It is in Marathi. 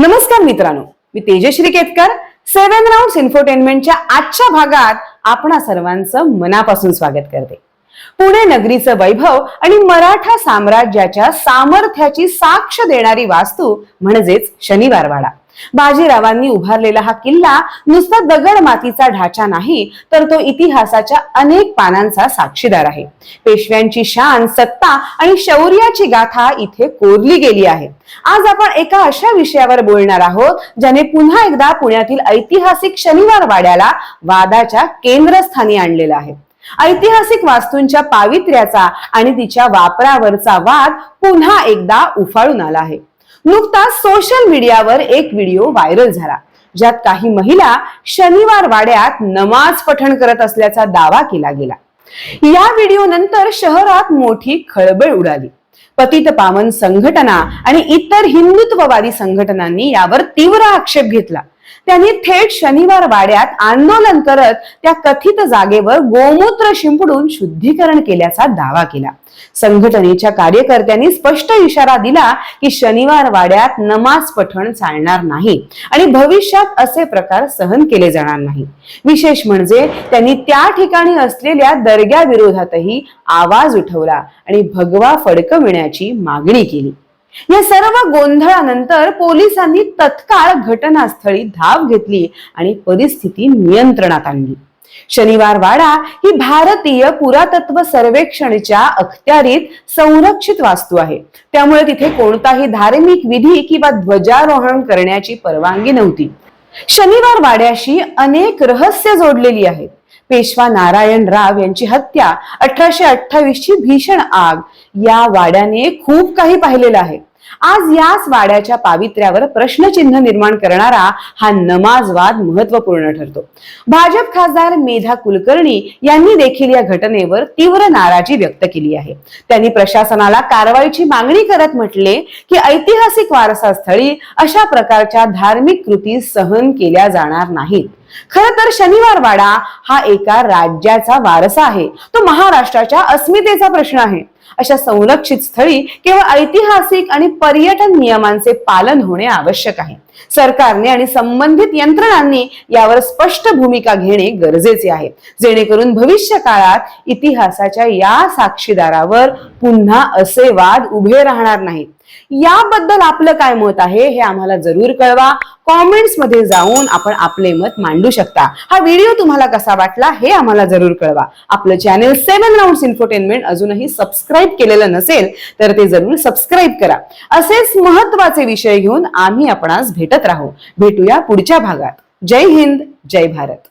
नमस्कार मित्रांनो. मी तेजश्री केतकर सेव्हन राऊंड इन्फोटेनमेंटच्या आजच्या भागात आपणा सर्वांचं मनापासून स्वागत करते. पुणे नगरीचं वैभव आणि मराठा साम्राज्याच्या सामर्थ्याची साक्ष देणारी वास्तू म्हणजेच शनिवारवाडा. बाजीरावांनी उभारलेला हा किल्ला नुसता दगड मातीचा ढाचा नाही तर तो इतिहासाच्या अनेक पानांचा साक्षीदार आहे. पेशव्यांची शान सत्ता आणि शौर्याची गाथा इथे कोरली गेली आहे. आज आपण एका अशा विषयावर बोलणार आहोत ज्याने पुन्हा एकदा पुण्यातील ऐतिहासिक शनिवार वाड्याला वादाच्या केंद्रस्थानी आणलेला आहे. ऐतिहासिक वास्तूंच्या पावित्र्याचा आणि तिच्या वापरावरचा वाद पुन्हा एकदा उफाळून आला आहे. नुकताच सोशल मीडियावर एक व्हिडिओ व्हायरल झाला. ज्यात काही महिला शनिवार वाड्यात नमाज पठण करत असल्याचा दावा केला गेला. या व्हिडिओ नंतर शहरात मोठी खळबळ उडाली. पतित पावन संघटना आणि इतर हिंदुत्ववादी संघटनांनी यावर तीव्र आक्षेप घेतला. त्यांनी थेट शनिवार वाड्यात आंदोलन करत त्या कथित जागेवर गोमूत्र शिंपडून शुद्धीकरण केल्याचा दावा केला. संघटनेच्या कार्यकर्त्यांनी स्पष्ट इशारा दिला की शनिवार वाड्यात नमाज पठण चालणार नाही आणि भविष्यात असे प्रकार सहन केले जाणार नाही. विशेष म्हणजे त्यांनी त्या ठिकाणी असलेल्या दर्ग्या विरोधातही आवाज उठवला आणि भगवा फडकविण्याची मागणी केली. या सर्व गोंधळानंतर पोलिसांनी तत्काळ घटनास्थळी धाव घेतली आणि परिस्थिती नियंत्रणात आणली. शनिवार वाडा ही भारतीय पुरातत्व सर्वेक्षणच्या अखत्यारीत संरक्षित वास्तू आहे. त्यामुळे तिथे कोणताही धार्मिक विधी किंवा ध्वजारोहण करण्याची परवानगी नव्हती. शनिवार वाड्याशी अनेक रहस्य जोडलेली आहेत. पेशवा नारायण राव यांची हत्या अठराशे अठ्ठावीस ची भीषण आग या वाड्याने खूप काही पाहिलेलं आहे. आज याच वाड्याच्या पावित्र्यावर प्रश्नचिन्ह निर्माण करणारा हा नमाजवाद महत्त्वपूर्ण ठरतो. भाजप खासदार मेधा कुलकर्णी यांनी देखील या घटनेवर तीव्र नाराजी व्यक्त केली आहे. त्यांनी प्रशासनाला कारवाईची मागणी करत म्हटले की ऐतिहासिक वारसा स्थळी अशा प्रकारच्या धार्मिक कृती सहन केल्या जाणार नाहीत. खर तर शनिवार वाडा हा एका राज्याचा वारसा आहे. तो महाराष्ट्राच्या अस्मितेचा प्रश्न आहे. अशा संरक्षित स्थळी केवळ ऐतिहासिक आणि पर्यटन नियमांचे पालन होणे आवश्यक आहे. सरकारने आणि संबंधित यंत्रणांनी यावर स्पष्ट भूमिका घेणे गरजेचे आहे. जेणेकरून भविष्य काळात इतिहासाच्या या साक्षीदारावर पुन्हा असे वाद उभे राहणार नाहीत. याबद्दल आपलं काय मत आहे हे आम्हाला जरूर कळवा. कॉमेंट्समध्ये जाऊन आपण आपले मत मांडू शकता. हा व्हिडिओ तुम्हाला कसा वाटला हे आम्हाला जरूर कळवा. आपलं चॅनेल सेवन राऊंड इन्फोटेनमेंट अजूनही सबस्क्राईब केलेलं नसेल तर ते जरूर सबस्क्राईब करा. असेच महत्त्वाचे विषय घेऊन आम्ही आपणास भेटत राहू. भेटूया पुढच्या भागात. जय हिंद जय भारत.